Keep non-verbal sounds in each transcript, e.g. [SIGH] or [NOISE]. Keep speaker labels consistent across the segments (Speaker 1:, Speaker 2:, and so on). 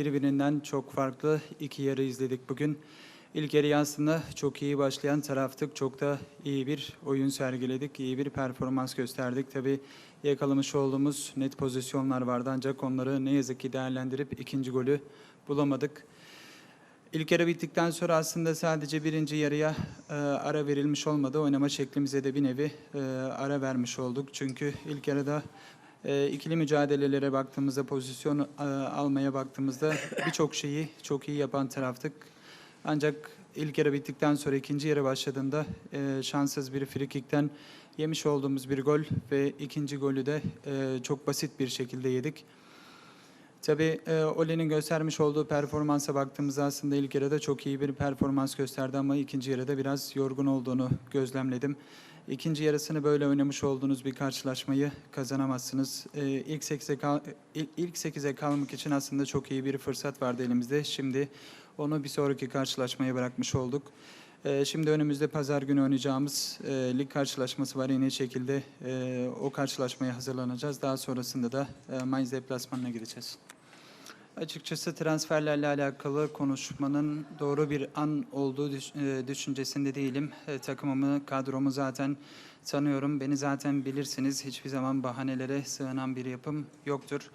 Speaker 1: birbirinden çok farklı iki yarı izledik bugün. İlk yarı aslında çok iyi başlayan taraftık. Çok da iyi bir oyun sergiledik. iyi bir performans gösterdik. Tabii yakalamış olduğumuz net pozisyonlar vardı ancak onları ne yazık ki değerlendirip ikinci golü bulamadık. İlk yarı bittikten sonra aslında sadece birinci yarıya e, ara verilmiş olmadı. Oynama şeklimize de bir nevi e, ara vermiş olduk. Çünkü ilk yarıda e, ikili mücadelelere baktığımızda, pozisyon e, almaya baktığımızda birçok şeyi çok iyi yapan taraftık. Ancak ilk yarı bittikten sonra ikinci yarı başladığında e, şanssız bir frikikten yemiş olduğumuz bir gol ve ikinci golü de e, çok basit bir şekilde yedik. Tabii e, Ole'nin göstermiş olduğu performansa baktığımızda aslında ilk yarıda çok iyi bir performans gösterdi ama ikinci yarıda biraz yorgun olduğunu gözlemledim. İkinci yarısını böyle oynamış olduğunuz bir karşılaşmayı kazanamazsınız. E, ilk 8'e kal, ilk, ilk 8'e kalmak için aslında çok iyi bir fırsat vardı elimizde. Şimdi onu bir sonraki karşılaşmaya bırakmış olduk. E, şimdi önümüzde pazar günü oynayacağımız e, lig karşılaşması var. Yine şekilde e, o karşılaşmaya hazırlanacağız. Daha sonrasında da e, Mainz deplasmanına gideceğiz. Açıkçası transferlerle alakalı konuşmanın doğru bir an olduğu e, düşüncesinde değilim. E, Takımımı, kadromu zaten tanıyorum. Beni zaten bilirsiniz. Hiçbir zaman bahanelere sığınan bir yapım yoktur.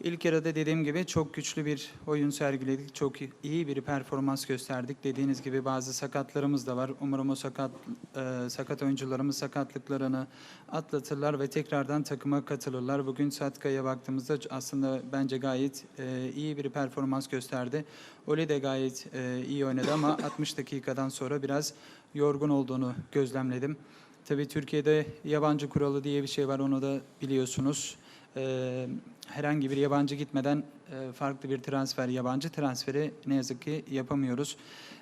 Speaker 1: İlk yarıda dediğim gibi çok güçlü bir oyun sergiledik. Çok iyi bir performans gösterdik. Dediğiniz gibi bazı sakatlarımız da var. Umarım o sakat e, sakat oyuncularımız sakatlıklarını atlatırlar ve tekrardan takıma katılırlar. Bugün Satka'ya baktığımızda aslında bence gayet e, iyi bir performans gösterdi. Oli de gayet e, iyi oynadı ama [LAUGHS] 60 dakikadan sonra biraz yorgun olduğunu gözlemledim. Tabii Türkiye'de yabancı kuralı diye bir şey var onu da biliyorsunuz. Ee, herhangi bir yabancı gitmeden e, farklı bir transfer, yabancı transferi ne yazık ki yapamıyoruz.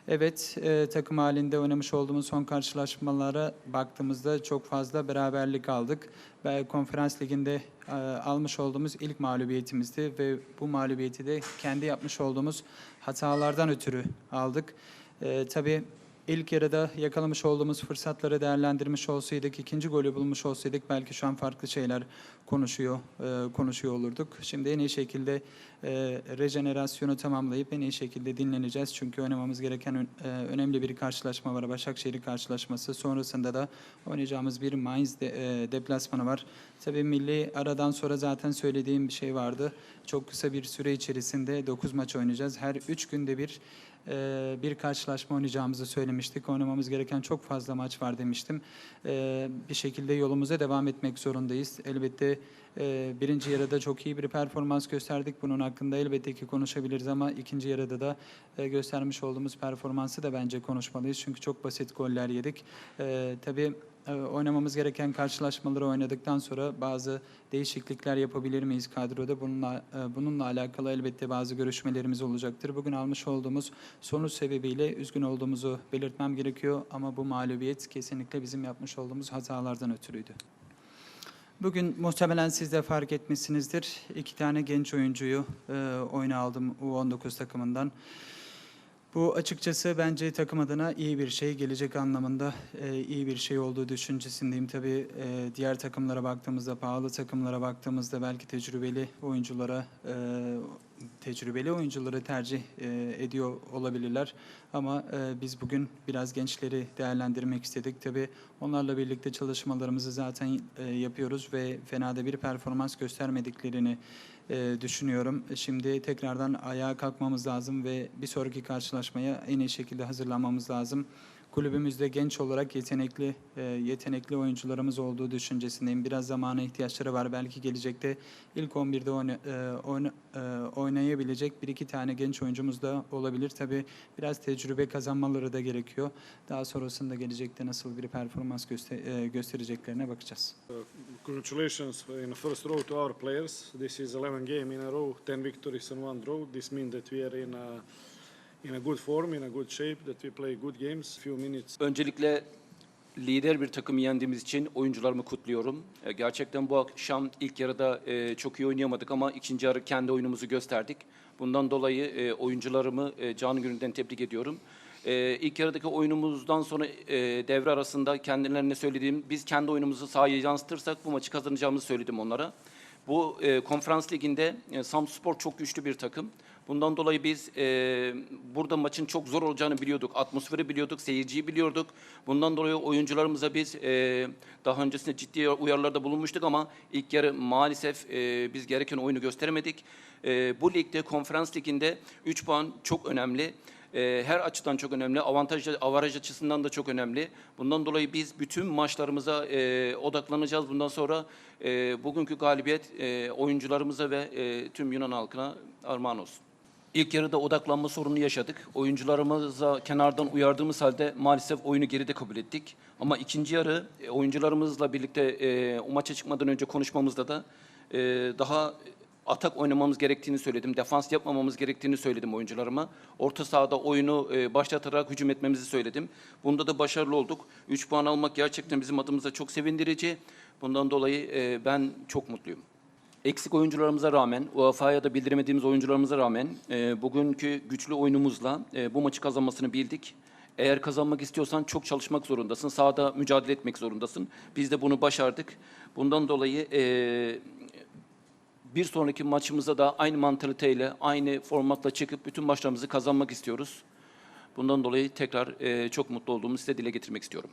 Speaker 1: Evet, e, takım halinde oynamış olduğumuz son karşılaşmalara baktığımızda çok fazla beraberlik aldık. Ve konferans liginde e, almış olduğumuz ilk mağlubiyetimizdi ve bu mağlubiyeti de kendi yapmış olduğumuz hatalardan ötürü aldık. E, tabii İlk yarıda yakalamış olduğumuz fırsatları değerlendirmiş olsaydık, ikinci golü bulmuş olsaydık belki şu an farklı şeyler konuşuyor e, konuşuyor olurduk. Şimdi en iyi şekilde e, rejenerasyonu tamamlayıp en iyi şekilde dinleneceğiz. Çünkü oynamamız gereken e, önemli bir karşılaşma var. Başakşehir karşılaşması. Sonrasında da oynayacağımız bir Mainz de, e, deplasmanı var. Tabii milli aradan sonra zaten söylediğim bir şey vardı. Çok kısa bir süre içerisinde 9 maç oynayacağız. Her 3 günde bir e, bir karşılaşma oynayacağımızı söylemiştik. Oynamamız gereken çok fazla maç var demiştim. E, bir şekilde yolumuza devam etmek zorundayız. Elbette e, birinci yarıda çok iyi bir performans gösterdik. Bunun hakkında elbette ki konuşabiliriz ama ikinci yarıda da e, göstermiş olduğumuz performansı da bence konuşmalıyız. Çünkü çok basit goller yedik. E, tabii oynamamız gereken karşılaşmaları oynadıktan sonra bazı değişiklikler yapabilir miyiz kadroda? Bununla e, bununla alakalı elbette bazı görüşmelerimiz olacaktır. Bugün almış olduğumuz sonuç sebebiyle üzgün olduğumuzu belirtmem gerekiyor ama bu mağlubiyet kesinlikle bizim yapmış olduğumuz hatalardan ötürüydü. Bugün muhtemelen siz de fark etmişsinizdir. İki tane genç oyuncuyu e, oyuna aldım U19 takımından. Bu açıkçası bence takım adına iyi bir şey, gelecek anlamında e, iyi bir şey olduğu düşüncesindeyim. Tabii e, diğer takımlara baktığımızda, pahalı takımlara baktığımızda belki tecrübeli oyunculara e, tecrübeli oyuncuları tercih e, ediyor olabilirler. Ama e, biz bugün biraz gençleri değerlendirmek istedik. Tabii onlarla birlikte çalışmalarımızı zaten e, yapıyoruz ve fena da bir performans göstermediklerini e, düşünüyorum. Şimdi tekrardan ayağa kalkmamız lazım ve bir sonraki karşılaşmaya en iyi şekilde hazırlanmamız lazım. Kulübümüzde genç olarak yetenekli e, yetenekli oyuncularımız olduğu düşüncesindeyim. Biraz zamana ihtiyaçları var. Belki gelecekte ilk 11'de oyna, e, e, oynayabilecek bir iki tane genç oyuncumuz da olabilir. Tabii biraz tecrübe kazanmaları da gerekiyor. Daha sonrasında gelecekte nasıl bir performans göster- göstereceklerine bakacağız.
Speaker 2: Congratulations in first row to our players. This is 11 game in a row, 10 victories and one draw. This means that we are in a in a good form, in a good shape, that we play good games. Few minutes
Speaker 3: Öncelikle lider bir takımı yendiğimiz için oyuncularımı kutluyorum. E, Gerçekten bu akşam ilk yarıda e, çok iyi oynayamadık ama ikinci yarı kendi oyunumuzu gösterdik. Bundan dolayı e, oyuncularımı e, canı gönülden tebrik ediyorum. E, İlk yarıdaki oyunumuzdan sonra e, devre arasında kendilerine söylediğim biz kendi oyunumuzu sahaya yansıtırsak bu maçı kazanacağımızı söyledim onlara. Bu e, konferans liginde e, Samspor çok güçlü bir takım. Bundan dolayı biz e, burada maçın çok zor olacağını biliyorduk. Atmosferi biliyorduk, seyirciyi biliyorduk. Bundan dolayı oyuncularımıza biz e, daha öncesinde ciddi uyarılarda bulunmuştuk ama ilk yarı maalesef e, biz gereken oyunu gösteremedik. E, bu ligde, konferans liginde 3 puan çok önemli. E, her açıdan çok önemli. Avantaj, avaraj açısından da çok önemli. Bundan dolayı biz bütün maçlarımıza e, odaklanacağız. Bundan sonra e, bugünkü galibiyet e, oyuncularımıza ve e, tüm Yunan halkına armağan olsun. İlk yarıda odaklanma sorunu yaşadık. Oyuncularımıza kenardan uyardığımız halde maalesef oyunu geride kabul ettik. Ama ikinci yarı e, oyuncularımızla birlikte e, o maça çıkmadan önce konuşmamızda da e, daha atak oynamamız gerektiğini söyledim. Defans yapmamamız gerektiğini söyledim oyuncularıma. Orta sahada oyunu e, başlatarak hücum etmemizi söyledim. Bunda da başarılı olduk. 3 puan almak gerçekten bizim adımıza çok sevindirici. Bundan dolayı e, ben çok mutluyum. Eksik oyuncularımıza rağmen, UEFA'ya da bildiremediğimiz oyuncularımıza rağmen e, bugünkü güçlü oyunumuzla bu maçı kazanmasını bildik. Eğer kazanmak istiyorsan çok çalışmak zorundasın. Sahada mücadele etmek zorundasın. Biz de bunu başardık. Bundan dolayı e, bir sonraki maçımıza da aynı mantaliteyle, aynı formatla çıkıp bütün maçlarımızı kazanmak istiyoruz. Bundan dolayı tekrar e, çok mutlu olduğumu size dile getirmek istiyorum.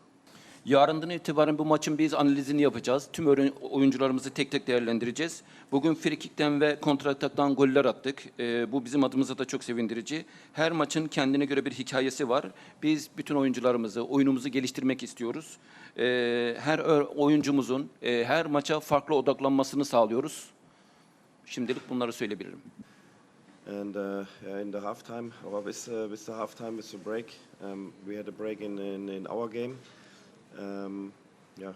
Speaker 3: Yarından itibaren bu maçın biz analizini yapacağız. Tüm oyuncularımızı tek tek değerlendireceğiz. Bugün frikikten ve kontrataktan goller attık. Ee, bu bizim adımıza da çok sevindirici. Her maçın kendine göre bir hikayesi var. Biz bütün oyuncularımızı, oyunumuzu geliştirmek istiyoruz. Ee, her oyuncumuzun e, her maça farklı odaklanmasını sağlıyoruz. Şimdilik bunları söyleyebilirim.
Speaker 4: And uh, in the halftime, or with, uh, with the halftime, with the break, um, we had a break in, in, in our game. Um, yeah,